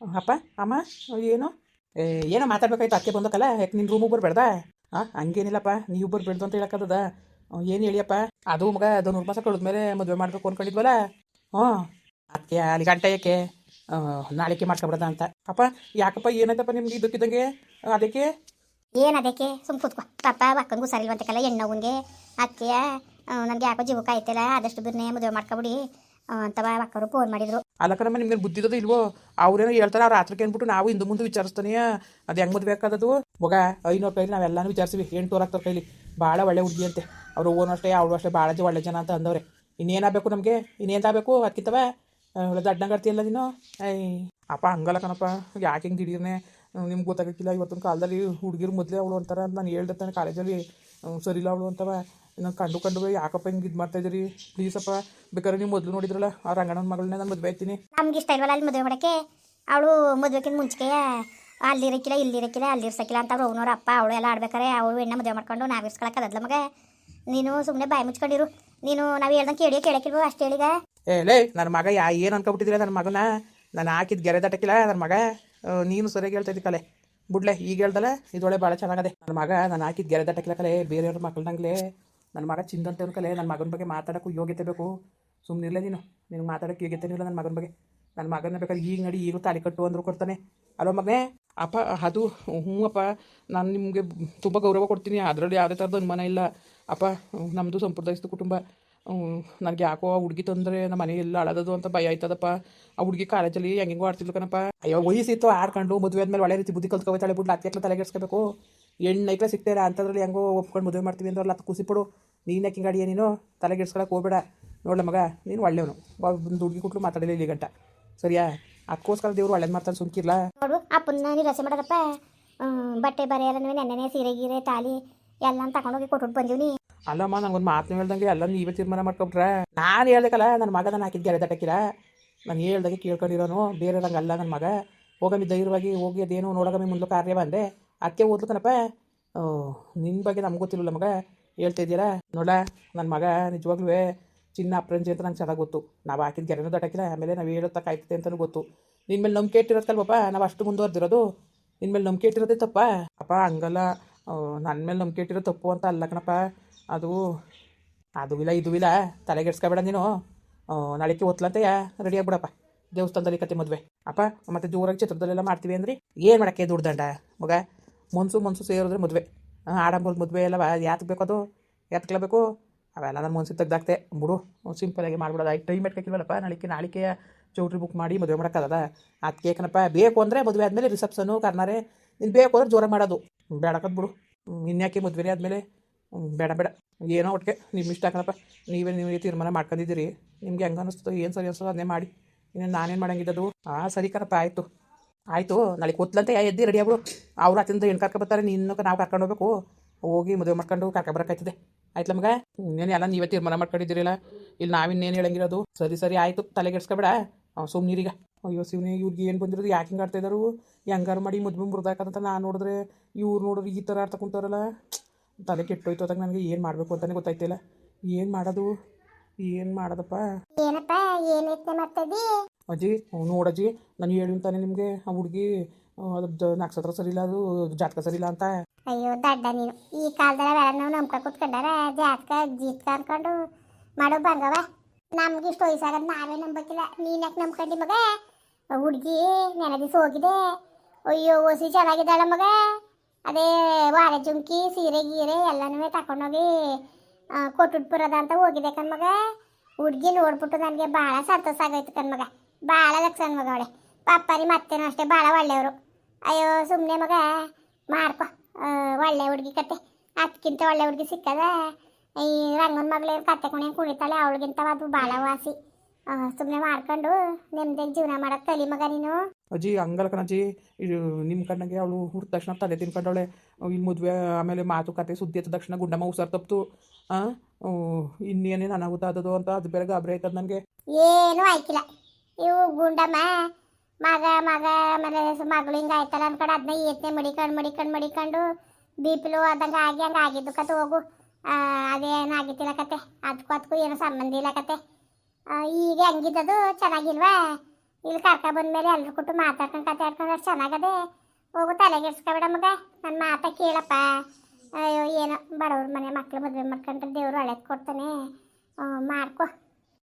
ಅಪ್ಪ, ಅಮ್ಮ, ಏನು? ಏನೋ ಮಾತಾಡ್ಬೇಕಾಯ್ತು ಅಕ್ಕೆ ಬಂದಕ್ಕಲ್ಲ? ಯಾಕೆ ನಿನ್ನ ರೂಮಿಗೆ ಬರ್ಬೇಡ್ದ ಹಾಂ ಹಂಗೇನಿಲ್ಲಪ್ಪ ನೀವು ಬರ್ಬೇಡ್ದು ಅಂತ ಹೇಳಕ್ಕದ ಏನು ಹೇಳಿಯಪ್ಪ? ಅದು ಮಗ, ಅದು ನೂರು ಮಾಸ ಕಳೆದ್ಮೇಲೆ ಮದುವೆ ಮಾಡಬೇಕು ಅನ್ಕೊಂಡಿದ್ವಲ್ಲ? ಹ್ಞೂ. ಅದಕ್ಕೆ ಅಲ್ಲಿ ಗಂಟೆ ಯಾಕೆ? ನಾಳೆಗೆ ಮಾಡ್ಕೊಬಿಡದ ಅಂತ. ಅಪ್ಪ, ಯಾಕಪ್ಪ ಏನಾಯ್ತಪ್ಪ ನಿಮ್ಗೆ ಇದಕ್ಕಿದ್ದಂಗೆ ಅದಕ್ಕೆ? ಏನು ಅದಕ್ಕೆ? ಸುಮ್ ಕೂತ್ಕೊ. ಪಾಪ ಅಕ್ಕನಿಗೂ ಹೆಣ್ಣು ಹೆಣ್ಣವನ್ಗೆ ಅದಕ್ಕೆ ನನಗೆ ಯಾಕೋ ಜೀವಕ್ಕೆ ಆಯ್ತಲ್ಲ, ಆದಷ್ಟು ಬಿರ್ನೆ ಮದುವೆ ಮಾಡ್ಕೊಬಿಡಿ. ಅಂತವ ಅಕ್ಕವರು ಫೋನ್ ಮಾಡಿದ್ರು. ಅಲ್ಲಕ್ಕನಮ್ಮ ನಿಮ್ಗೆ ಬುದ್ಧಿ ಇಲ್ವೋ? ಅವ್ರೇನೋ ಹೇಳ್ತಾರೆ, ಅವ್ರ ರಾತ್ರಿಗೆ ಅಂದ್ಬಿಟ್ಟು ನಾವು ಇಂದು ಮುಂದೆ ವಿಚಾರಿಸ್ತಾನೆ. ಅದು ಹೆಂಗೆ ಮದುವೆ ಬೇಕಾದದು ಮಗ ಐನೂರು ಕೈಲಿ ನಾವೆಲ್ಲಾನು ವಿಚಾರಿಸಿವಿ ಎಂಟು ತೋರಾಕ್ತಾರ ಕೈಲಿ. ಭಾಳ ಒಳ್ಳೆ ಹುಡುಗಿ ಅಂತೆ. ಅವ್ರು ಓನು ಅಷ್ಟೇ, ಅವಳು ಅಷ್ಟೇ ಭಾಳ ಜ ಒಳ್ಳೆ ಜನ ಅಂತ ಅಂದವ್ರೆ. ಇನ್ನೇನಾಗಬೇಕು ನಮಗೆ? ಇನ್ನೇನಾಗಬೇಕು? ಅದಕ್ಕಿಂತವ ಒಳ್ಳೆ ದಡ್ಡಂಗರ್ತಿಯಲ್ಲ ನೀನು? ಅಪ್ಪ, ಹಂಗಲ್ಲ ಕಣಪ್ಪ. ಯಾಕೆ ಹಿಂಗೆ ದಿಢೀರ್ನೆ? ನಿಮ್ಗೆ ಗೊತ್ತಾಗಕ್ಕಿಲ್ಲ, ಇವತ್ತಿನ ಕಾಲದಲ್ಲಿ ಹುಡುಗಿರು ಮೊದಲೇ ಅವಳು ಅಂತಾರೆ ಅಂತ ನಾನು ಹೇಳ್ದೆ ತಾನೆ. ಕಾಲೇಜಲ್ಲಿ ಸರಿ ಸರಿಲ್ಲ ಅವಳು ಅಂತವ. ನಾನು ಕಂಡು ಕಂಡು ಯಾಕಪ್ಪ ಹಿಂಗೆ ಇದು ಮಾಡ್ತಾ ಇದ್ದೀರಿ ಅಪ್ಪ ಬೇಕಾದ್ರೆ ನೀವು ಮೊದಲು ನೋಡಿದ್ರಲ್ಲ ಆ ರಂಗಣ್ಣನ ಮಗಳನ್ನ ನಾನು ಮದುವೆ ಆಯ್ತೀನಿ. ನಮ್ಗೆ ಇಷ್ಟ ಇಲ್ವಲ್ಲ ಅಲ್ಲಿ ಮದುವೆ ಮಾಡೋಕ್ಕೆ? ಅವಳು ಮದುವೆಕ್ಕಿಂತ ಮುಂಚೆಗೆ ಅಲ್ಲಿರಕ್ಕಿಲ್ಲ ಅಲ್ಲಿ ಇರ್ಸಕ್ಕಿಲ್ಲ ಅಂತ ಅವ್ರು ಅವನವ್ರ ಅಪ್ಪ ಅವಳು ಎಲ್ಲ ಆಡ್ಬೇಕಾರೆ ಅವಳು ಹೆಣ್ಣ ಮದುವೆ ಮಾಡ್ಕೊಂಡು ನಾವು ಇರ್ಸ್ಕೊಳಕ್ಕದಲ್ಲ ಮಗ. ನೀನು ಸುಮ್ಮನೆ ಬಾಯಿ ಮುಚ್ಕೊಂಡಿರು. ನೀನು ನಾವು ಹೇಳ್ದಂಗೆ ಕೇಳಿ ಕೇಳಕ್ಕಿಲ್ವೋ ಅಷ್ಟು ಹೇಳಿದ ಏ ಲೇ ನನ್ನ ಮಗ ಯಾ ಏನು ಅನ್ಕೊಬಿಟ್ಟಿದ್ದೀರ ನನ್ನ ಮಗನ? ನಾನು ಹಾಕಿದ ಗೆರೆ ದಟ್ಟಕ್ಕಿಲ್ಲ ನನ್ನ ಮಗ. ನೀನು ಸರಿಯಾಗಿ ಹೇಳ್ತಾ ಕಲೆ. ಬಿಡ್ಲೆ ಈಗ ಹೇಳ್ದಲ್ಲ ಇದೊಳೆ ಭಾಳ ಚೆನ್ನಾಗದೆ. ನನ್ನ ಮಗ ನಾನು ಹಾಕಿದ ಗೆರೆ ದಟ್ಟಕ್ಕಿಲ್ಲ ಕಲೆ ಬೇರೆಯವ್ರ ಮಕ್ಕಳಂಗ್ಲೆ ನನ್ನ ಮಗ ಚಿಂದಂತವ್ನ ಕಲೆ, ನನ್ನ ಮಗನ ಬಗ್ಗೆ ಮಾತಾಡೋಕ್ಕೂ ಯೋಗ್ಯತೆ ಬೇಕು. ಸುಮ್ಮನಿರಲೇ ನೀನು. ನಿನಗೆ ಮಾತಾಡೋಕ್ಕೆ ಯೋಗ್ಯತೆ ಇಲ್ಲ ನನ್ನ ಮಗನ ಬಗ್ಗೆ. ನನ್ನ ಮಗನ ಬೇಕಾದ್ರೆ ಈಗ ನಡಿ ಈಗ ತಾಳಿ ಕಟ್ಟು ಅಂದರು ಕೊಡ್ತಾನೆ. ಅಲ್ವ ಮಗನೇ? ಅಪ್ಪ, ಅದು ಹ್ಞೂ ಅಪ್ಪ. ನಾನು ನಿಮಗೆ ತುಂಬ ಗೌರವ ಕೊಡ್ತೀನಿ. ಅದರಲ್ಲಿ ಯಾವುದೇ ಥರದ ಅನುಮಾನ ಇಲ್ಲ. ಅಪ್ಪ ನಮ್ಮದು ಸಂಪ್ರದಾಯಸ್ಥ ಕುಟುಂಬ. ನನಗೆ ಯಾಕೋ ಆ ಹುಡುಗಿ ತಂದ್ರೆ ನಮ್ಮ ಮನೆ ಎಲ್ಲ ಅಳದದು ಅಂತ ಭಯ ಆಯ್ತದಪ್ಪ. ಆ ಹುಡುಗಿ ಕಾಲೇಜಲ್ಲಿ ಹೆಂಗೆಂಗೋ ಆಡ್ತಿದ್ಲು ಕಣಪ್ಪ. ಅಯ್ಯೋ ವಯಸ್ಸಿತ್ತು ಆಡ್ಕೊಂಡು ಮದುವೆ ಆದ್ಮೇಲೆ ಒಳ್ಳೆ ರೀತಿ ಬುದ್ಧಿ ಕಲ್ತ್ಕೋತಾಳೆ ಬಿಡ್ಲು ಅದಕ್ಕೆ ತಲೆಗೆಡ್ಸ್ಕೋಬೇಕು ಹೆಣ್ಣು ಐಕ್ಲ ಸಿಗ್ತಾರ ಅಂಥದ್ರಲ್ಲಿ ಹೆಂಗೋ ಒಪ್ಕೊಂಡು ಮದುವೆ ಮಾಡ್ತೀವಿ ಅಂದ್ರೆ ಅಲ್ಲ ಕುಸಿ ಪಡು ನೀನು ಹಿಂಗಾಡಿಯ ನೀನು ತಲೆಗೆಡ್ಸ್ಕೊಳಕ್ಕೆ ಹೋಗ್ಬೇಡ. ನೋಡ್ಲ ಮಗ ನೀನು ಒಳ್ಳೆಯವನು. ಒಂದು ಹುಡುಗಿ ಕೊಟ್ಟರು ಮಾತಾಡಲಿಲ್ಲ ಇಲ್ಲಿ ಗಂಟ. ಸರಿಯಾ? ಅದಕ್ಕೋಸ್ಕರ ದೇವ್ರು ಒಳ್ಳೆದು ಮಾಡ್ತಾನೆ ಸುಮ್ಕಿರ್ಲ? ನೋಡು ಅಪ್ಪನ ನಿರಾಸೆ ಮಾಡೋದಪ್ಪ. ಹ್ಮ್, ಬಟ್ಟೆ ಬರೆ ನೀವು ನೆನ್ನೆನೆ ಸೀರೆ ಗೀರೆ ತಾಲಿ ಎಲ್ಲ ತಗೊಂಡೋಗಿ ಕೊಟ್ಟು ಬಂದೀವಿ ಅಲ್ಲಮ್ಮ, ನಂಗೊಂದು ಮಾತು ಹೇಳ್ದಂಗೆ ಎಲ್ಲ ನೀವೇ ತೀರ್ಮಾನ ಮಾಡ್ಕೊಬಿಟ್ರೆ. ನಾನು ಹೇಳ್ದಕ್ಕಲ್ಲ ನನ್ನ ಮಗ ನಾನು ಹಾಕಿದ್ದೆ ದಟ್ಟಕ್ಕಿಲ್ಲ ನಾನು ಹೇಳ್ದಂಗೆ ಕೇಳ್ಕೊಂಡಿರೋನು, ಬೇರೆ ಅಲ್ಲ ನನ್ನ ಮಗ. ಹೋಗಮ್ಮಿ ಧೈರ್ಯವಾಗಿ ಹೋಗಿ ಅದೇನು ನೋಡಗಮ್ಮಿ ಮುಂದೆ ಕಾರ್ಯ ಬಂದೆ. ಅದಕ್ಕೆ ಓದ್ಲಕ್ಕನಪ್ಪ ನಿನ್ನ ಬಗ್ಗೆ ನಮ್ಗೆ ಗೊತ್ತಿಲ್ಲ ಮಗ. ಹೇಳ್ತಾ ಇದ್ದೀರಾ ನೋಡ ನನ್ನ ಮಗ ನಿಜವಾಗ್ಲೂ ಚಿನ್ನ ಅಪ್ರಂಜಿ ಅಂತ ನಂಗೆ ಚೆನ್ನಾಗಿ ಗೊತ್ತು. ನಾವು ಹಾಕಿದ ಗೆರೆನೂ ದಟ್ಟಕ್ಕಿಲ್ಲ ಆಮೇಲೆ ನಾವು ಹೇಳೋತ್ತ ಕಾಯ್ತದೆ ಅಂತಲೂ ಗೊತ್ತು. ನಿನ್ನ ಮೇಲೆ ನಂಬಿಕೆ ಇಟ್ಟಿರತ್ತಲ್ವಪ್ಪ, ನಾವು ಅಷ್ಟು ಮುಂದುವರೆದಿರೋದು. ನಿನ್ನ ಮೇಲೆ ನಂಬಿಕೆ ಇಟ್ಟಿರೋದೇ ತಪ್ಪ? ಅಪ್ಪ, ಹಂಗಲ್ಲ. ನನ್ನ ಮೇಲೆ ನಂಬಿಕೆ ಇಟ್ಟಿರೋ ತಪ್ಪು ಅಂತ ಅಲ್ಲ ಕಣಪ್ಪ. ಅದು ಅದು ಇಲ್ಲ, ಇದು ಇಲ್ಲ, ತಲೆಗೆಡ್ಸ್ಕೊಬೇಡ ನೀನು. ನಾಳೆಗೆ ಒತ್ಲಂತೆಯಾ ರೆಡಿ ಆಗ್ಬಿಡಪ್ಪ. ದೇವಸ್ಥಾನದಲ್ಲಿ ಕತೆ ಮದುವೆ. ಅಪ್ಪ, ಮತ್ತೆ ಜೋರಾಗಿ ಚಿತ್ರದಲ್ಲೆಲ್ಲ ಮಾಡ್ತೀವಿ ಅಂದ್ರಿ? ಏನು ಮಾಡಕ್ಕೆ ದುಡ್ದಂಡ? ಮಗ, ಮನ್ಸು ಮನ್ಸು ಸೇರಿದ್ರೆ ಮದುವೆ. ಆಡಂಬರದ ಮದುವೆ ಎಲ್ಲ ಯಾತಕ್ಕೆ ಅದು? ಯಾತಕ್ಲೇಬೇಕು ಅವೆಲ್ಲ ನನ್ನ ಮನ್ಸಿಗೆ ತೆಗ್ದಾಕ್ತೆ. ಬಿಡು ಸಿಂಪಲಾಗಿ ಮಾಡ್ಬಿಡೋದು. ಆಯ್ತು ಟೈಮ್ ಇಟ್ಕೊಕ್ಕಿಲ್ವಲ್ಲಪ್ಪ ನಾಳಿಕೆ ನಾಳಿಕೆ ಚೌಟ್ರಿ ಬುಕ್ ಮಾಡಿ ಮದುವೆ ಮಾಡೋಕ್ಕದ ಅದಕ್ಕೆ ಏಕನಪ್ಪ, ಬೇಕು ಅಂದರೆ ಮದುವೆ ಆದಮೇಲೆ ರಿಸೆಪ್ಷನು ಕರ್ನಾರೆ. ನೀನು ಬೇಕು ಅಂದ್ರೆ ಜೋರ ಮಾಡೋದು. ಬೇಡಕದ್ ಬಿಡು. ಇನ್ಯಾಕೆ ಮದುವೆ ಆದಮೇಲೆ? ಬೇಡ ಬೇಡ. ಏನೋ ಒಟ್ಟಿಗೆ ನಿಮ್ಮ ಇಷ್ಟ ಕಣಪ್ಪ. ನೀವೇ ನೀವೇ ತೀರ್ಮಾನ ಮಾಡ್ಕೊಂಡಿದ್ದೀರಿ. ನಿಮ್ಗೆ ಹೆಂಗೆ ಅನಿಸ್ತದೋ, ಏನು ಸರಿ ಅನಿಸ್ತದೋ ಅದನ್ನೇ ಮಾಡಿ. ಇನ್ನು ನಾನೇನು ಮಾಡಂಗಿದ್ದದು? ಹಾಂ ಸರಿ ಕಣಪ್ಪ, ಆಯಿತು. ಆಯಿತು ನಾಳೆ ಕೂತ್ಲಂತೆ ಎದ್ದಿ ರೆಡಿ ಆಗ್ಬಿಡು. ಅವ್ರು ಅತ್ತಿಂದ ಏನು ಕರ್ಕೊ ಬರ್ತಾರೆ? ನಿನ್ನ ನಾವು ಕರ್ಕೊಂಡು ಹೋಗ್ಬೇಕು. ಹೋಗಿ ಮದುವೆ ಮಾಡ್ಕೊಂಡು ಕರ್ಕೊಬರಕಾಯ್ತದೆ ಆಯ್ತು ಮಗ ಇನ್ನೇನು ಎಲ್ಲ ನೀವೇ ತೀರ್ಮಾನ ಮಾಡ್ಕೊಂಡಿದ್ದೀರಲ್ಲ. ಇಲ್ಲಿ ನಾವಿನ್ನೇನು ಹೇಳಂಗಿರೋದು? ಸರಿ ಸರಿ, ಆಯಿತು. ತಲೆಗೆಡ್ಸ್ಕೊಬೇಡ ಸುಮ್ಮನಿರೀಗ ಅಯ್ಯೋ ಶಿವನೇ, ಇವ್ರಿಗೆ ಏನು ಬಂದಿರೋದು? ಯಾಕೆ ಹಿಂಗೆ ಆಡ್ತಾ ಇದ್ದಾರು ಹೆಂಗಾರು ಮಾಡಿ ಮದುವೆ ಮುರಿದಾಕಂತ ನಾನು ನೋಡಿದ್ರೆ, ಇವ್ರು ನೋಡಿದ್ರೆ ಈ ಥರ ಆಡ್ತಾ ಕುಂತವ್ರಲ್ಲ ತಲೆ ಕೆಟ್ಟೋಯ್ತು ಅದಕ್ಕೆ ನನಗೆ ಏನು ಮಾಡಬೇಕು ಅಂತಲೇ ಗೊತ್ತಾಯ್ತಿಲ್ಲ. ಏನು ಮಾಡೋದು? ಏನು ಮಾಡೋದಪ್ಪ? ಏನಪ್ಪ ಏನು ಯೋಚನೆ ಮಾಡ್ತಾ ಇದ್ದಿ ಅಜ್ಜಿ ನಾನು ನೋಡಜ್ಜಿ ನಾನು ಹೇಳಿಂತಾನೆ ನಿಮಗೆ ಆ ಹುಡುಗಿ ಅದು ನಕ್ಷತ್ರ ಸರಿ ಇಲ್ಲ ಅದು ಜಾತಕ ಸರಿ ಇಲ್ಲ ಅಂತ. ಅಯ್ಯೋ ದಡ್ಡ ನೀನು. ಈ ಕಾಲದಲ್ಲಿ ಬೇಡ ನಾವು ನಂಬ್ಕೊಂಡು ಕುತ್ಕೊಂಡಾರ ಜಾತಕ ಜೀತ್ಕ ಅನ್ಕೊಂಡು ಮಾಡೋ ಬಂಗವ ನಮ್ಗೆ ಇಷ್ಟು ವಯಸ್ಸಾಗದ್ ನಾವೇ ನಂಬಕ್ಕಿಲ್ಲ ನೀನ್ ಯಾಕೆ ನಂಬ್ಕೊಂಡಿ ಮಗ? ಹುಡುಗಿ ನೆನೆ ದಿವಸ ಹೋಗಿದೆ. ಅಯ್ಯೋ ಓಸಿ ಚೆನ್ನಾಗಿದ್ದಾಳ ಮಗ. ಅದೇ ವಾರೆ ಜುಮ್ಕಿ, ಸೀರೆ, ಗೀರೆ ಎಲ್ಲನೂ ತಗೊಂಡೋಗಿ ಕೊಟ್ಬಿಟ್ಟು ಬರೋದ ಅಂತ ಹೋಗಿದೆ ಕಣ್ಮಗ. ಹುಡುಗಿ ನೋಡ್ಬಿಟ್ಟು ನನಗೆ ಭಾಳ ಸಂತೋಷ ಆಗೋಯ್ತು ಕಣ್ಮಗ. ಭಾಳ ಲಕ್ಷಣ ಮಗ ಅವಳೆ. ಪಪ್ಪಾರಿ ಮತ್ತೇನೋ ಅಷ್ಟೇ ಭಾಳ ಒಳ್ಳೆಯವರು. ಅಯ್ಯೋ ಸುಮ್ಮನೆ ಮಗ ಮಾಡ್ಕೊ ಒಳ್ಳೆ ಹುಡುಗಿ ಕತೆ. ಅದಕ್ಕಿಂತ ಒಳ್ಳೆ ಹುಡುಗಿ ಸಿಕ್ಕದ. ಈ ರಂಗನ ಮಗಳು ಕತೆ ಕುಣಿ ಕುಣಿತಾಳೆ ಅವಳಿಗಿಂತ ಅದು ಭಾಳ ವಾಸಿ. ಸುಮ್ಮನೆ ಮಾಡ್ಕೊಂಡು ನೆಮ್ಮದಿಯಾಗಿ ಜೀವನ ಮಾಡಕ್ಕೆ ಕಲಿ ಮಗ ನೀನು. ಅಜ್ಜಿ ಹಂಗಲ್ಲ ಕಣಜ್ಜಿ ಇದು ನಿಮ್ಮ ಕಣ್ಣಗೆ ಅವಳು ಹುಟ್ಟಿದ ತಕ್ಷಣ ತಲೆ ತಿನ್ಕೊಂಡವಳೆ. ಇಲ್ಲಿ ಮದುವೆ ಆಮೇಲೆ ಮಾತುಕತೆ ಸುದ್ದಿ ಎತ್ತ ತಕ್ಷಣ ಗುಂಡಮ್ಮ ಹುಷಾರು ತಪ್ಪಿತು ಹಾಂ ಇನ್ನೇನೇನು ಅನಾಹುತ ಆದದು ಅಂತ ಅದು ಬೇರೆ ಗಾಬರಿ ಆಯ್ತದ ನನಗೆ ಏನು ಆಯ್ಕಿಲ್ಲ. ಇವು ಗುಂಡಮ್ಮ ಮಗ ಮಗ ಆಮೇಲೆ ಮಗಳು ಹಿಂಗೆ ಆಯ್ತಲ್ಲ ಅನ್ಕೊಂಡು ಅದನ್ನ ಏತ್ನೆ ಮಡಿಕೊಂಡು ಮಡಿಕೊಂಡು ಮಡಿಕೊಂಡು ಬಿಪಿಲು ಅದಂಗೆ ಆಗಿ ಹಂಗೆ ಆಗಿದ್ದು. ಕತೆ ಹೋಗು. ಅದೇನು ಅದೇನಾಗಿತ್ತಿಲ್ಲ ಕತೆ. ಅದಕ್ಕೂ ಅದಕ್ಕೂ ಏನು ಸಂಬಂಧ ಇಲ್ಲ ಕತೆ. ಆ, ಈಗ ಹೆಂಗಿದ್ದದು? ಚೆನ್ನಾಗಿಲ್ವಾ? ಇಲ್ಲಿ ಕರ್ಕ ಬಂದ್ಮೇಲೆ ಎಲ್ಲರೂ ಕೊಟ್ಟು ಮಾತಾಡ್ಕೊಂಡು ಕತೆ ಆಡ್ಕೊಂಡು ಅಷ್ಟು ಚೆನ್ನಾಗದೆ ಹೋಗು ತಲೆಗೆಡ್ಸ್ಕೊಬೇಡ ಮಗ. ನನ್ನ ಮಾತಾ ಕೇಳಪ್ಪ. ಅಯ್ಯೋ ಏನೋ ಬಡವ್ರ ಮನೆ ಮಕ್ಕಳು ಮದುವೆ ಮಾಡ್ಕೊಂಡ್ರೆ ದೇವ್ರು ಒಳ್ಳೇದು ಕೊಡ್ತಾನೆ. ಮಾಡ್ಕೊ.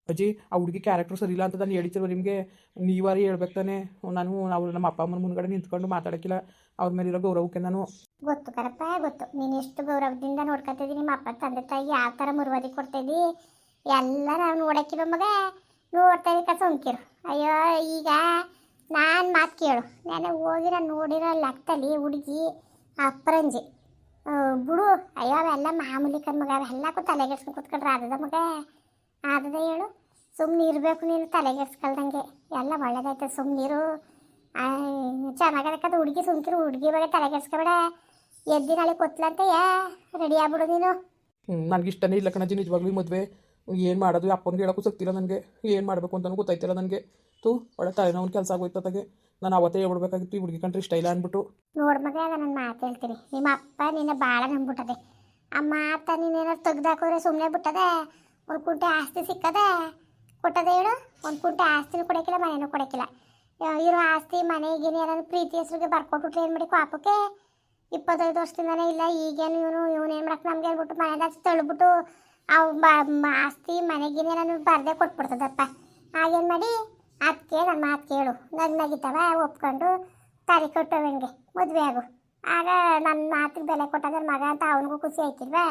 ಅಜ್ಜಿ ಆ ಹುಡುಗಿ ಕ್ಯಾರೆಕ್ಟರ್ ಸರಿ ಇಲ್ಲ ಅಂತ ನಾನು ಹೇಳಿತಿರುವ ನಿಮಗೆ? ನೀವಾರಿ ಹೇಳ್ಬೇಕು ತಾನೆ. ನಾನು ಅವ್ರು ನಮ್ಮ ಅಪ್ಪ ಅಮ್ಮನ ಮುಂದ್ಗಡೆ ನಿಂತ್ಕೊಂಡು ಮಾತಾಡೋಕ್ಕಿಲ್ಲ. ಅವ್ರ ಇರೋ ಗೌರವಕ್ಕೆ ನಾನು. ಗೊತ್ತು ಕರಪ್ಪ ಗೊತ್ತು. ನೀನು ಎಷ್ಟು ಗೌರವದಿಂದ ನೋಡ್ಕೊತಿದ್ದೀನಿ ನಿಮ್ಮ ಅಪ್ಪ ತಂದೆ ತಾಯಿಗೆ ಯಾವ ಥರ ಮುರುವಾದಿ ಕೊಡ್ತಿದ್ದಿ ಎಲ್ಲ ನಾವು ನೋಡಕ್ಕಿರೋ ಮಗ ನೋಡ್ತಾ ಇದ್ದ ಸೋಂಕಿರು ಅಯ್ಯೋ, ಈಗ ನಾನು ಮಾತು ಕೇಳು. ನಾನು ಹೋಗಿರ ನೋಡಿರೋ ಲೆಕ್ಕದಲ್ಲಿ ಹುಡುಗಿ ಅಪ್ರಂಜಿ. ಬಿಡು. ಅಯ್ಯೋ, ಅವೆಲ್ಲ ಮಾಮೂಲಿ ಕಣ್ ಮಗ. ಅವೆಲ್ಲಕ್ಕೂ ತಲೆಗೆಡ್ಸ್ಕೊಂಡು ಕೂತ್ಕೊಂಡ್ರೆ ಆದದ ಮಗ? ಆದದ ಹೇಳು. ಸುಮ್ಮನೆ ಇರಬೇಕು ನೀನು ತಲೆಗೆಡ್ಸ್ಕೊಳ್ದಂಗೆ. ಎಲ್ಲ ಒಳ್ಳೇದಾಯ್ತು ಸುಮ್ಮನಿರು ಚೆನ್ನಾಗದಕ್ಕದ ಹುಡುಗಿ ಸುಮ್ಕಿರು. ಹುಡುಗಿ ಬಗ್ಗೆ ತಲೆಗೆಡ್ಸ್ಕೊಬೇಡ. ಎದ್ದಿನ ನಾಳೆ ಕೊತ್ಲಂತೆಯಾ? ರೆಡಿ ಆಗ್ಬಿಡು ನೀನು. ನನಗೆ ಇಷ್ಟನೇ ಇಲ್ಲ ಕಣಜಿ ನಿಜವಾಗ್ಲೂ ಮದುವೆ. ಏನು ಮಾಡೋದು? ಅಪ್ಪನಿಗೆ ಹೇಳೋಕ್ಕೂ ಸಿಗ್ತಿಲ್ಲ ನನಗೆ. ಏನು ಮಾಡಬೇಕು ಅಂತಲೂ ಗೊತ್ತಾಯ್ತಿಲ್ಲ ನನಗೆ. ತು ಒಳ್ಳೆ ತಲೆನೋವು ಕೆಲಸ ಆಗೋಯ್ತು ಅದಕ್ಕೆ ನಾನು ಅವತ್ತೇ ಹೇಳ್ಬಿಡ್ಬೇಕಾಗಿತ್ತು, ಈ ಹುಡುಗಿ ಕಂಡ್ರೆ ಇಷ್ಟ ಇಲ್ಲ ಅಂದ್ಬಿಟ್ಟು. ನೋಡ್ ಮಗ ನನ್ನ ಮಾತು ಹೇಳ್ತೀನಿ. ನಿಮ್ಮ ಅಪ್ಪ ನಿನ್ನ ಭಾಳ ನಂಬಿಟ್ಟದೆ ಆ ಮಾತ ನೀನೇನಾರು ತೆಗ್ದಾಕೋದ್ರೆ ಸುಮ್ಮನೆ ಬಿಟ್ಟದೆ? ಒಂದು ಕುಂಟೆ ಆಸ್ತಿ ಸಿಕ್ಕದೆ? ಕೊಟ್ಟದೆ ಹೇಳು? ಒಂದು ಕುಂಟೆ ಆಸ್ತಿನೂ ಕೊಡೋಕ್ಕಿಲ್ಲ ಮನೆನೂ ಕೊಡೋಕ್ಕಿಲ್ಲ ಇರೋ ಆಸ್ತಿ, ಮನೆ ಗಿನಿ ಏನಾದ್ರು ಪ್ರೀತಿ ಹೆಸರಿಗೆ ಬರ್ಕೊಟ್ಬಿಟ್ರೆ ಏನು ಮಾಡಿ ಪಾಪಕ್ಕೆ ಇಪ್ಪತ್ತೈದು ವರ್ಷದಿಂದನೇ ಇಲ್ಲ, ಈಗೇನು ಇವನು ಇವನು ಏನು ಮಾಡಕ್ಕೆ ನಮ್ಗೆ ಹೇಳ್ಬಿಟ್ಟು ಮನೆದಾಗ ತಳ್ಬಿಟ್ಟು ಅವು ಬ ಆಸ್ತಿ ಮನೆಗಿನ ನಾನು ಬರದೆ ಕೊಟ್ಬಿಡ್ತದಪ್ಪ. ಆಗೇನು ಮಾಡಿ? ಅದಕ್ಕೆ ನನ್ನ ಮಾತು ಕೇಳು. ನಗ್ ನಗಿತಾವ ಒಪ್ಕೊಂಡು ತಾರಿ ಹೆಂಗೆ? ಮದುವೆ ಆಗು. ಆಗ ನನ್ನ ಮಾತಿಗೆ ಬೆಲೆ ಕೊಟ್ಟಾಗ ಮಗ ಅಂತ ಅವನಿಗೂ ಖುಷಿ ಆಯ್ತಿಲ್ವಾ?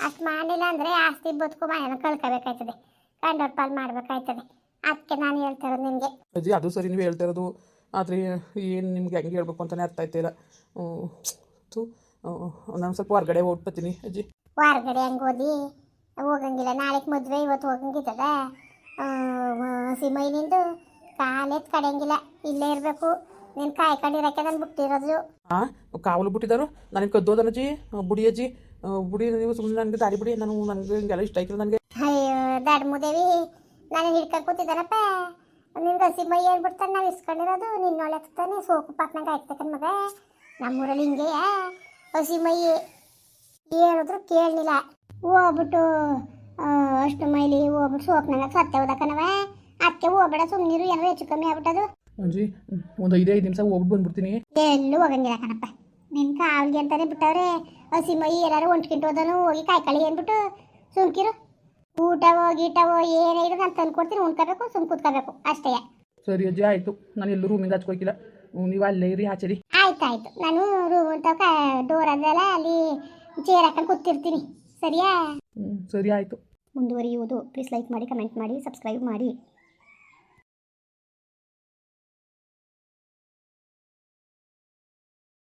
ಅಷ್ಟು ಮಾಡಿಲ್ಲ ಅಂದರೆ ಆಸ್ತಿ ಬದುಕು ಮನೆಯನ್ನು ಕಳ್ಕೋಬೇಕಾಯ್ತದೆ. ಕಂಡೋರ್ ಪಾಲ್ ಮಾಡ್ಬೇಕಾಯ್ತದೆ. ಅದಕ್ಕೆ ನಾನು ಹೇಳ್ತಾ ಇರೋದು ನಿನಗೆ ಅಜ್ಜಿ ಅದು ಸರಿ ನೀವು ಹೇಳ್ತಾ ಇರೋದು. ಆದರೆ ಏನು ನಿಮ್ಗೆ ಹೆಂಗೆ ಹೇಳ್ಬೇಕು ಅಂತಲೇ ಅರ್ಥ ಆಯ್ತಿಲ್ಲ ನಾನು ಸ್ವಲ್ಪ ಹೊರಗಡೆ ಓಡ್ಬತ್ತೀನಿ ಅಜ್ಜಿ. ಹೊರಗಡೆ ಹೆಂಗ್ ಓದಿ ಹೋಗಂಗಿಲ್ಲ. ನಾಳೆಗೆ ಮದುವೆ ಇವತ್ತು ಹೋಗಂಗಿದ್ದದ ಸಿಮೈನಿಂದು ಕಾಲೆತ್ ಕಡೆಯಂಗಿಲ್ಲ ಇಲ್ಲೇ ಇರಬೇಕು. ನೀನು ಕಾಯ್ಕೊಂಡಿರಕ್ಕೆ ನಾನು ಬಿಟ್ಟಿರೋದು. ಹಾಂ ಕಾವಲು ಬಿಟ್ಟಿದ್ದಾರು ನನಗೆ ಕದ್ದೋದನಜ್ಜಿ ಬುಡಿ ಆ, ಬುಡಿ ನೀವು ಸುಮ್ಮನೆ ನನಗೆ ದಾರಿ ಬಿಡಿ. ನಾನು ನನಗೆ ಹಿಂಗೆಲ್ಲ ಇಷ್ಟ ಆಯ್ತಿಲ್ಲ ನನಗೆ. ಅಯ್ಯೋ ದಾಡ್ಮುದೇವಿ ನಾನು ಹಿಡ್ಕೊಂಡು ಕೂತಿದ್ದಾನಪ್ಪ? ನಿನ್ಗೆ ಹಸಿ ಮೈ ಹೇಳ್ಬಿಡ್ತಾನೆ ನಾವು ಇಸ್ಕೊಂಡಿರೋದು. ನಿನ್ನೊಳೆ ತಾನೆ ಸೋಕು ಪಾಕ್ನಾಗ ಆಯ್ತಕ್ಕನ್ ಮಗ. ನಮ್ಮೂರಲ್ಲಿ ಹಿಂಗೆಯಾ? ಹಸಿ ಮೈ ಹೇಳಿದ್ರು ಕೇಳಲಿಲ್ಲ. ಹೋಗ್ಬಿಟ್ಟು ಅಷ್ಟು ಮೈಲಿ ಹೋಗ್ಬಿಟ್ಟು ಸೋಪ್ನಾಗ ಸತ್ತೆ ಹೋದಕ್ಕನವ ಅದಕ್ಕೆ ಹೋಗ್ಬೇಡ ಸುಮ್ಮನಿರು ಏನಾರು ಹೆಚ್ಚು ಕಮ್ಮಿ ಆಗ್ಬಿಟ್ಟದು. ಅಜ್ಜಿ ಒಂದು ಐದೇ ಐದು ನಿಮಿಷ ಹೋಗ್ಬಿಟ್ಟು ಬಂದ್ಬಿಡ್ತೀನಿ. ಎಲ್ಲೂ ಹೋಗಂಗಿಲ್ಲ ಕಣಪ್ಪ. ನಿನ್ ಕಾವಲ್ಗೆ ಅಂತಾನೆ ಬಿಟ್ಟವ್ರೆ. ಹಸಿ ಮೈ ಏನಾರು ಒಂಟ್ಕಿಂಟು ಹೋದನು ಹೋಗಿ ಕಾಯ್ಕಳಿ ಅಂದ್ಬಿಟ್ಟು ಸುಮ್ಕಿರು. ಊಟವೋ ಗೀಟವೋ ಏನೇ ಇರೋದು ನಾನು ತಂದು ಕೊಡ್ತೀನಿ ಉಣ್ಕೋಬೇಕು ಸುಮ್ ಕೂತ್ಕೋಬೇಕು. ಅಷ್ಟೇ. ಸರಿ ಅಜ್ಜಿ ಆಯಿತು. ನಾನು ಎಲ್ಲೂ ರೂಮಿಂದ ಹಚ್ಕೋಕಿಲ್ಲ ನೀವು ಅಲ್ಲೇ ಇರಿ ಆಚರಿ ಆಯ್ತಾಯ್ತು. ನಾನು ರೂಮ್ ಅಂತ ಡೋರ್ ಅದಲ್ಲ ಅಲ್ಲಿ ಚೇರ್ ಹಾಕೊಂಡು ಕೂತಿರ್ತೀನಿ. ಸರಿಯಾ? ಹ್ಞೂ ಸರಿ ಆಯಿತು. ಮುಂದುವರಿಯುವುದು. ಪ್ಲೀಸ್ ಲೈಕ್ ಮಾಡಿ ಕಮೆಂಟ್ ಮಾಡಿ ಸಬ್ಸ್ಕ್ರೈಬ್ ಮಾಡಿ.